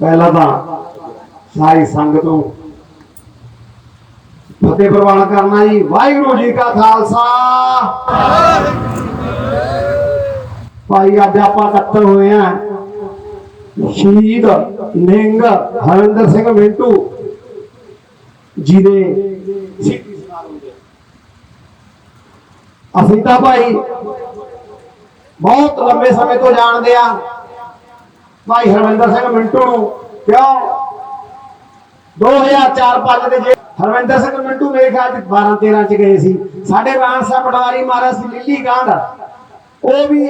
ਪਹਿਲਾਂ ਤਾਂ ਸਾਰੀ ਸੰਗਤ ਨੂੰ ਫਤਿਹ ਪ੍ਰਵਾਨ ਕਰਨਾ ਜੀ। ਵਾਹਿਗੁਰੂ ਜੀ ਕਾ ਖਾਲਸਾ। ਭਾਈ, ਅੱਜ ਆਪਾਂ ਇਕੱਤਰ ਹੋਏ ਆ ਸ਼ਹੀਦ ਨਿੰਗ ਹਰਿੰਦਰ ਸਿੰਘ ਮਿੰਟੂ ਜੀ ਦੇ ਦੇ। ਅਸੀਂ ਤਾਂ ਭਾਈ ਬਹੁਤ ਲੰਬੇ ਸਮੇਂ ਤੋਂ ਜਾਣਦੇ ਆ ਭਾਈ ਹਰਵਿੰਦਰ ਸਿੰਘ ਮਿੰਟੂ ਨੂੰ ਕਿਉਂ? 2004-5 ਦੇ ਜੇ ਹਰਵਿੰਦਰ ਸਿੰਘ ਮਿੰਟੂ ਮੇਰੇ ਖਿਆਲ ਚ 12-13 ਚ ਗਏ ਸੀ। ਸਾਡੇ ਰਾਣ ਸਾਹਿਬ ਪਟਵਾਰੀ ਮਹਾਰਾਜ ਸੀ ਲਿੱਲੀ ਗਾਂਧ ਉਹ ਵੀ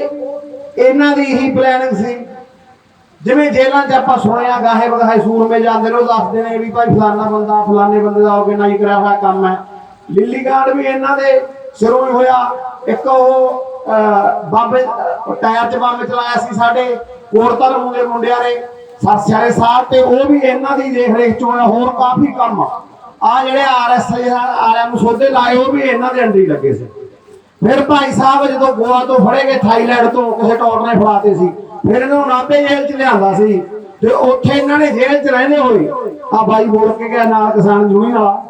ਇਹਨਾਂ ਦੀ ਹੀ ਪਲੈਨਿੰਗ ਸੀ। ਜਿਵੇਂ ਜੇਲਾਂ 'ਚ ਆਪਾਂ ਸੁਣਿਆ ਗਾਹੇ ਬਗਾਹੇ ਸੂਰਮੇ ਜਾਂਦੇ ਨੇ ਉਹ ਦੱਸਦੇ ਨੇ ਵੀ ਭਾਈ ਫਲਾਨਾ ਬੰਦਾ ਫਲਾਨੇ ਬੰਦੇ ਦਾ ਆਰਗੇਨਾਈਜ਼ ਕਰਿਆ ਹੋਇਆ ਕੰਮ ਹੈ। ਲਿੱਲੀ ਗਾਂਡ ਵੀ ਇਹਨਾਂ ਦੇ ਸਿਰੋਂ ਹੀ ਹੋਇਆ। ਇੱਕ ਉਹ ਅਹ, ਬਾਬੇ ਟਾਇਰ 'ਚ ਬੰਬ ਚਲਾਇਆ ਸੀ ਸਾਡੇ। ਕੋੜਤਰ ਮੁੰਡੇ ਮੁੰਡਿਆਂ ਨੇ ਸਾਸਿਆਰੇ ਸਾਹਿਬ, ਤੇ ਉਹ ਵੀ ਇਹਨਾਂ ਦੀ ਦੇਖ ਰੇਖ 'ਚ ਹੋਰ ਕਾਫੀ ਕੰਮ ਆ। ਜਿਹੜੇ ਆਰਐਸਆਈ ਵਾਲਿਆਂ ਨੂੰ ਸੋਧੇ ਲਾਏ, ਉਹ ਵੀ ਇਹਨਾਂ ਦੇ ਅੰਦਰ ਲੱਗੇ ਸੀ। ਫਿਰ ਭਾਈ ਸਾਹਿਬ ਜਦੋਂ ਗੋਆ ਤੋਂ ਫੜੇ ਗਏ ਥਾਈਲੈਂਡ ਤੋਂ ਕਿਸੇ ਟੌਰ ਨੇ ਫੜਾਤੇ ਸੀ, ਫਿਰ ਇਹਨਾਂ ਨੂੰ ਨਾਭੇ ਜੇਲ੍ਹ ਚ ਲਿਆਂਦਾ ਸੀ, ਤੇ ਉੱਥੇ ਇਹਨਾਂ ਨੇ ਜੇਲ੍ਹ ਚ ਰਹਿੰਦੇ ਹੋਏ, ਆ ਬਾਈ ਬੋਲ ਕੇ ਗਿਆ ਨਾਲ ਕਿਸਾਨ ਯੂਨੀਅਨ ਵਾਲਾ।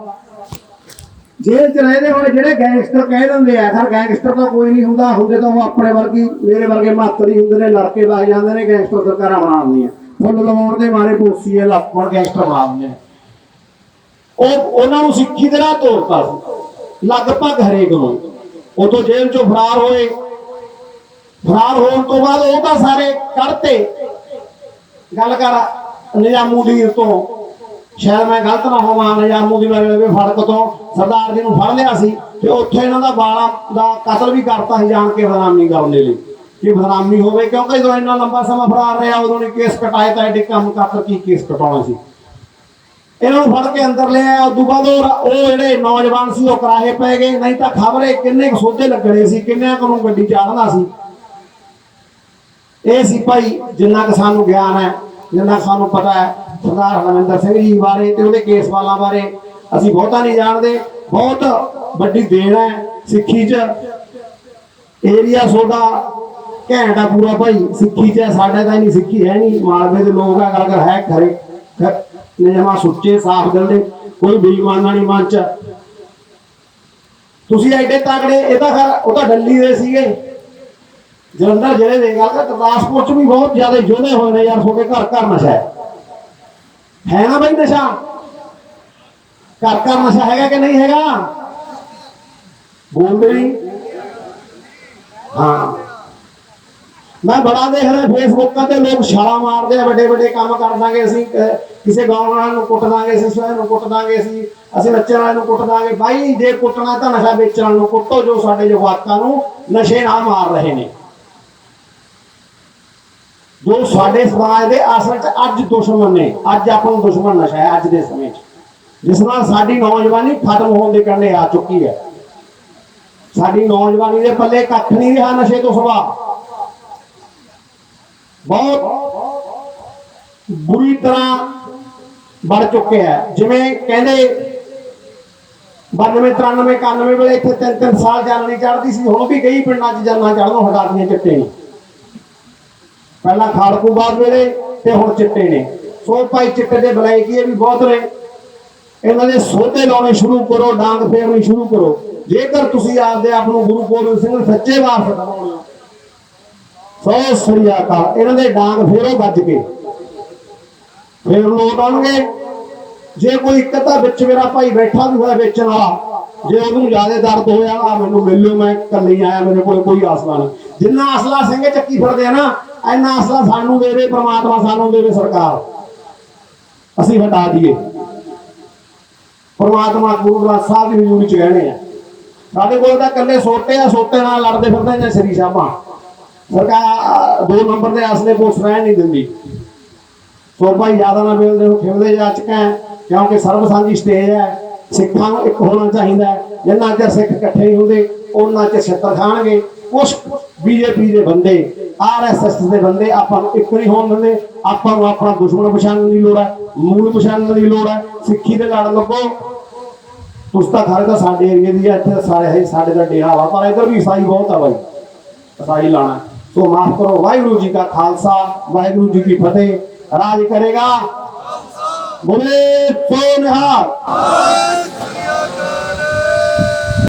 ਜੇਲ੍ਹ ਚ ਰਹਿੰਦੇ ਹੋਏ ਜਿਹੜੇ ਗੈਂਗਸਟਰ ਕਹਿ ਦਿੰਦੇ ਆ ਖਰ ਗੈਂਗਸਟਰ ਤਾਂ ਕੋਈ ਨਹੀਂ ਹੁੰਦਾ, ਹੁੰਦੇ ਤਾਂ ਉਹ ਆਪਣੇ ਵਰਗੀ, ਮੇਰੇ ਵਰਗੇ ਮਾਤਰ ਹੀ ਹੁੰਦੇ ਨੇ, ਲੜਕੇ ਵਗ ਜਾਂਦੇ ਨੇ, ਗੈਂਗਸਟਰ ਸਰਕਾਰਾਂ ਬਣਾਉਂਦੀਆਂ ਫੁੱਲ ਲਵਾਉਣ ਦੇ ਮਾਰੇ ਪੋਸੀਏ ਲੱਪਣ ਗੈਂਗਸਟਰ ਬਣਾ ਦਿੰਦੇ ਉਹ, ਉਹਨਾਂ ਨੂੰ ਸਿੱਖੀ ਦੇ ਰਾਹ ਤੋਰਤਾ ਸੀ। ਲਗਭਗ ਹਰੇਕ ਨੂੰ। ਉਦੋਂ ਜੇਲ੍ਹ ਚੋਂ ਫਰਾਰ ਹੋਏ। ਫਰਾਰ ਹੋਣ ਤੋਂ ਬਾਅਦ ਉਹ ਤਾਂ ਸਾਰੇ ਕੱਢਤੇ। ਗੱਲ ਕਰ, ਨਿਜ਼ਾਮੂਦੀਨ ਤੋਂ ਸ਼ਾਇਦ ਮੈਂ ਗਲਤ ਨਾ ਹੋਵਾਂ ਨਿਜ਼ਾਮੂਦੀਨ ਵਾਲੇ ਫੜਕ ਤੋਂ ਸਰਦਾਰ ਜੀ ਨੂੰ ਫੜ ਲਿਆ ਸੀ ਤੇ ਉੱਥੇ ਇਹਨਾਂ ਦਾ ਬਾਲਾ ਦਾ ਕਤਲ ਵੀ ਕਰਤਾ ਸੀ ਜਾਣ ਕੇ ਬਦਨਾਮੀ ਕਰਨ ਦੇ ਲਈ। ਕਿ ਬਦਨਾਮੀ ਹੋਵੇ, ਕਿਉਂਕਿ ਜਦੋਂ ਇੰਨਾ ਲੰਬਾ ਸਮਾਂ ਫਰਾਰ ਰਿਹਾ, ਉਦੋਂ ਨੇ ਕੇਸ ਕਟਾਏ ਤਾਂ ਐਡੇ ਕੰਮ ਕਰ ਕੀ ਕੇਸ ਕਟਾਉਣਾ ਸੀ। ਇਹਨਾਂ ਨੂੰ ਫੜ ਕੇ ਅੰਦਰ ਲਿਆ ਉਦੋਂ ਬਾਅਦ ਉਹ ਜਿਹੜੇ ਨੌਜਵਾਨ ਸੀ, ਉਹ ਕਰਾਹੇ ਪੈ ਗਏ। ਨਹੀਂ ਤਾਂ ਖਬਰੇ ਕਿੰਨੇ ਕੁ ਸੋਧੇ ਲੱਗਣੇ ਸੀ, ਕਿੰਨਿਆਂ ਕੁ ਨੂੰ ਗੱਡੀ ਚਾੜਨਾ ਸੀ। ਇਹ ਸੀ ਭਾਈ, ਜਿੰਨਾ ਕਿ ਸਾਨੂੰ ਗਿਆਨ ਹੈ, ਜਿੰਨਾ ਕੁ ਸਾਨੂੰ ਪਤਾ ਹੈ ਸਰਦਾਰ ਹਰਮਿੰਦਰ ਸਿੰਘ ਜੀ ਬਾਰੇ ਤੇ ਉਹਦੇ ਕੇਸ ਵਾਲਾਂ ਬਾਰੇ ਅਸੀਂ ਬਹੁਤਾ ਨਹੀਂ ਜਾਣਦੇ, ਬਹੁਤ ਵੱਡੀ ਦੇਣ ਹੈ ਸਿੱਖੀ 'ਚ। ਏਰੀਆ ਸੋਡਾ ਘੈਂਟ ਆ ਪੂਰਾ ਭਾਈ, ਸਿੱਖੀ 'ਚ ਸਾਡੇ ਤਾਂ ਨਹੀਂ ਸਿੱਖੀ ਹੈ ਨਹੀਂ, ਮਾਲਵੇ ਦੇ ਲੋਕ ਆ ਗੱਲ ਕਰ ਹੈ ਖਰੇ ਨਿਯਮਾ ਸੁੱਚੇ, ਸਾਫ਼ ਦਿਲ ਦੇ ਕੋਈ ਬੇਈਮਾਨਾ ਨਹੀਂ ਮਨ 'ਚ। ਤੁਸੀਂ ਐਡੇ ਤਾਕੜੇ, ਇਹ ਤਾਂ ਖਰ, ਉਹ ਤਾਂ ਡੱਲੀ ਦੇ ਸੀਗੇ। ਜਲੰਧਰ ਜ਼ਿਲ੍ਹੇ ਦੇ ਗੱਲ ਕਰ, ਗੁਰਦਾਸਪੁਰ ਚ ਵੀ ਬਹੁਤ ਜ਼ਿਆਦਾ ਜੋਧੇ ਹੋਏ ਨੇ ਯਾਰ, ਤੁਹਾਡੇ ਘਰ ਘਰ ਨਸ਼ਾ ਹੈ। ਹੈ ਨਾ ਬਈ ਨਸ਼ਾ? ਘਰ ਘਰ ਨਸ਼ਾ ਹੈਗਾ ਕਿ ਨਹੀਂ ਹੈਗਾ? ਬੋਲਦੇ ਨਹੀਂ। ਹਾਂ। ਮੈਂ ਬੜਾ ਦੇਖ ਰਿਹਾ ਫੇਸਬੁੱਕਾਂ ਤੇ ਲੋਕ ਛਾਲਾ ਮਾਰਦੇ ਆ, ਵੱਡੇ ਵੱਡੇ ਕੰਮ ਕਰ ਦਾਂਗੇ ਅਸੀਂ ਕਿਸੇ ਗਾਉਣ ਵਾਲੇ ਨੂੰ ਕੁੱਟ ਦਾਂਗੇ ਅਸੀਂ ਸਵੇਰ ਨੂੰ ਕੁੱਟ ਦਾਂਗੇ ਅਸੀਂ ਅਸੀਂ ਬੱਚਿਆਂ ਵਾਲੇ ਨੂੰ ਕੁੱਟ ਦਾਂਗੇ। ਬਾਈ, ਜੇ ਕੁੱਟਣਾ ਤਾਂ ਨਸ਼ਾ ਵੇਚਣ ਨੂੰ ਕੁੱਟੋ ਜੋ ਸਾਡੇ ਜਵਾਕਾਂ ਨੂੰ ਨਸ਼ੇ ਨਾਲ ਮਾਰ ਰਹੇ ਨੇ। ਜੋ ਸਾਡੇ ਸਮਾਜ ਦੇ ਅਸਲ 'ਚ ਅੱਜ ਦੁਸ਼ਮਣ ਨੇ, ਅੱਜ ਆਪਾਂ ਨੂੰ ਦੁਸ਼ਮਣ ਨਸ਼ਾ ਹੈ ਅੱਜ ਦੇ ਸਮੇਂ 'ਚ। ਜਿਸ ਨਾਲ ਸਾਡੀ ਨੌਜਵਾਨੀ ਖਤਮ ਹੋਣ ਦੇ ਕੰਢੇ ਆ ਚੁੱਕੀ ਹੈ। ਸਾਡੀ ਨੌਜਵਾਨੀ ਦੇ ਪੱਲੇ ਕੱਖ ਨਹੀਂ ਰਿਹਾ ਨਸ਼ੇ ਤੋਂ ਸਿਵਾ। ਬਹੁਤ ਬੁਰੀ ਤਰ੍ਹਾਂ ਵੱਧ ਚੁੱਕਿਆ ਹੈ। ਜਿਵੇਂ ਕਹਿੰਦੇ 92 93 91 ਵੇਲੇ ਇੱਥੇ ਤਿੰਨ ਤਿੰਨ ਸਾਲ ਜਾਨ ਨਹੀਂ ਚੜਦੀ ਸੀ, ਹੁਣ ਵੀ ਕਈ ਪਿੰਡਾਂ 'ਚ ਜਾਨਾਂ ਚੜਨੋਂ ਹਟਾਤੀਆਂ ਚਿੱਟੇ ਨੇ। ਪਹਿਲਾਂ ਖਾੜਕੂ ਬਾਦ ਵੇਲੇ ਤੇ ਹੁਣ ਚਿੱਟੇ ਨੇ। ਸੋ ਭਾਈ ਚਿੱਟੇ ਦੇ ਬਲਾਈਕੀਏ ਵੀ ਬਹੁਤ ਨੇ। ਇਹਨਾਂ ਦੇ ਸੋਧੇ ਲਾਉਣੇ ਸ਼ੁਰੂ ਕਰੋ, ਡਾਂਗ ਫੇਰਨੀ ਸ਼ੁਰੂ ਕਰੋ। ਜੇਕਰ ਤੁਸੀਂ ਆਪਦੇ ਆਪ ਨੂੰ ਗੁਰੂ ਗੋਬਿੰਦ ਸਿੰਘ ਸੱਚੇ ਵਾਰਸ ਬਣਾਉਣਾ। ਸੋ ਸ੍ਰੀ ਅਕਾਲ। ਇਹਨਾਂ ਦੇ ਡਾਂਗ ਫੇਰੋ ਵੱਜ ਕੇ। ਫੇਰ ਲੋਟ ਆਉਣਗੇ। ਜੇ ਕੋਈ ਇੱਕ ਤਾਂ ਵਿੱਚ ਮੇਰਾ ਭਾਈ ਬੈਠਾ ਵੀ ਹੋਇਆ ਵੇਚਣ ਵਾਲਾ, ਜੇ ਉਹਨੂੰ ਜ਼ਿਆਦਾ ਦਰਦ ਹੋਇਆ ਆ ਮੈਨੂੰ ਮਿਲ ਲਿਓ, ਮੈਂ ਇਕੱਲੇ ਆਇਆ, ਮੇਰੇ ਕੋਲ ਕੋਈ ਆਸਲਾ ਨਹੀਂ। ਜਿੰਨਾ ਅਸਲਾ ਸਿੰਘ ਚੱਕੀ ਫਿਰਦੇ ਆ ਨਾ ਇੰਨਾ ਅਸਲਾ ਸਾਨੂੰ ਦੇਵੇ ਪ੍ਰਮਾਤਮਾ ਸਾਨੂੰ ਦੇਵੇ ਸਰਕਾਰ। ਅਸੀਂ ਹਟਾ ਦਈਏ। ਪ੍ਰਮਾਤਮਾ ਗੁਰੂ ਗ੍ਰੰਥ ਸਾਹਿਬ ਦੀ ਹਜ਼ੂਰੀ ਚ ਰਹਿਣੇ ਆ। ਸਾਡੇ ਕੋਲ ਤਾਂ ਇਕੱਲੇ ਸੋਟੇ ਆ ਸੋਟੇ ਨਾਲ ਲੜਦੇ ਫਿਰਦੇ ਜਾਂ ਸ੍ਰੀ ਸਾਹਿਬਾਂ ਸਰਕਾਰ ਦੋ ਨੰਬਰ ਦੇ ਅਸਲੇ ਪੁਲਿਸ ਰਹਿਣ ਨਹੀਂ ਦਿੰਦੀ। ਸੋਭਾ ਜ਼ਿਆਦਾ ਨਾ ਮਿਲਦੇ ਹੋ ਖਿਮਦੇ ਜਾ ਚੁੱਕਾ ਕਿਉਂਕਿ ਸਰਬ ਸਾਂਝੀ ਸਟੇਜ ਹੈ, ਸਿੱਖਾਂ ਨੂੰ ਇੱਕ ਹੋਣਾ ਚਾਹੀਦਾ ਹੈ। ਜਿੰਨਾ ਚਿਰ ਸਿੱਖ ਇਕੱਠੇ ਨਹੀਂ ਹੁੰਦੇ, ਉਹਨਾਂ ਚਿਰ ਛੱਤਰ ਖਾਣਗੇ। ਕੁਛ ਬੀਜੇਪੀ ਦੇ ਬੰਦੇ ਆਰਐਸਐਸ ਦੇ ਬੰਦੇ ਆਪਾਂ ਨੂੰ ਇੱਕ ਨਹੀਂ ਹੋਣ ਦਿੰਦੇ। ਆਪਾਂ ਨੂੰ ਆਪਣਾ ਦੁਸ਼ਮਣ ਪਛਾਣਨ ਦੀ ਲੋੜ ਹੈ ਮੂਲ ਪਛਾਣਨ ਦੀ ਲੋੜ ਹੈ ਸਿੱਖੀ ਦੇ ਲੜ ਲੱਗੋ। ਤੁਸੀਂ ਤਾਂ ਖਾਰੇ ਤਾਂ ਸਾਡੇ ਏਰੀਏ ਦੀ ਹੈ, ਇੱਥੇ ਸਾਰੇ ਹੈ ਸਾਡੇ ਦਾ ਡੇਰਾ ਵਾ ਪਰ ਇੱਧਰ ਵੀ ਈਸਾਈ ਬਹੁਤ ਆ ਬਾਈ। ਈਸਾਈ ਲਾਣਾ ਸੋ ਮਾਫ ਕਰੋ ਵਾਹਿਗੁਰੂ ਜੀ ਕਾ ਖਾਲਸਾ ਵਾਹਿਗੁਰੂ ਜੀ ਕੀ ਫਤਿਹ। ਰਾਜ ਕਰੇਗਾ। ਬੋਲੇ ਸੋ